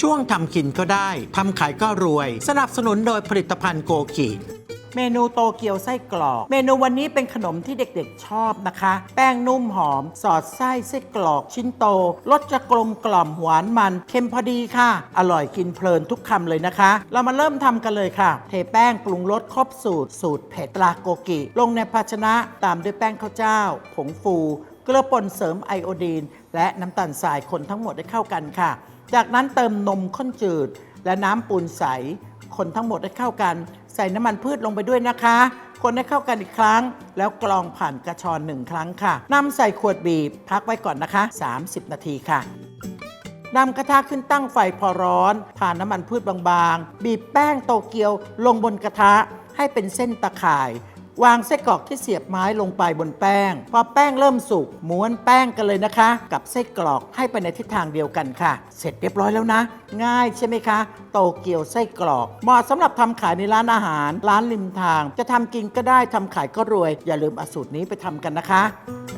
ช่วงทำกินก็ได้ทำขายก็รวย สนับสนุนโดยผลิตภัณฑ์โกกิเมนูโตเกียวไส้กรอก เมนูวันนี้เป็นขนมที่เด็กๆชอบนะคะ แป้งนุ่มหอม สอดไส้ไส้กรอกชิ้นโตรสจะกลมกล่อมหวานมัน เค็มพอดีค่ะ อร่อยกินเพลินทุกคำเลยนะคะ เรามาเริ่มทำกันเลยค่ะ เทแป้งปรุงรสครบสูตร สูตรเผ็ดตราโกกิ ลงในภาชนะตามด้วยแป้งข้าวเจ้า ผงฟู เกลือป่นเสริมไอโอดีน และน้ำตาลทรายคนทั้งหมดให้เข้ากันค่ะ จากนั้นเติมนมข้นจืด และน้ำปูนใส คนทั้งหมดให้เข้ากัน ใส่น้ำมันพืชลงไปด้วยนะคะ คนให้เข้ากันอีกครั้ง แล้วกรองผ่านกระชอนหนึ่งครั้งค่ะนำใส่ขวดบีบพักไว้ก่อนนะคะ 30 นาทีค่ะนำกระทะขึ้นตั้งไฟพอร้อนผ่านน้ำมันพืชบางๆ บีบแป้งโตเกียวลงบนกระทะให้เป็นเส้นตะข่าย วางไส้กรอกที่เสียบไม้ลงไปบนแป้ง พอแป้งเริ่มสุกม้วนแป้งกันเลยนะคะ กับไส้กรอกให้ไปในทิศทางเดียวกันค่ะ เสร็จเรียบร้อยแล้วนะ ง่ายใช่ไหมคะ โตเกียวไส้กรอก เหมาะสำหรับทำขายในร้านอาหาร ร้านริมทาง จะทำกินก็ได้ทำขายก็รวย อย่าลืมเอาสูตรนี้ไปทำกันนะคะ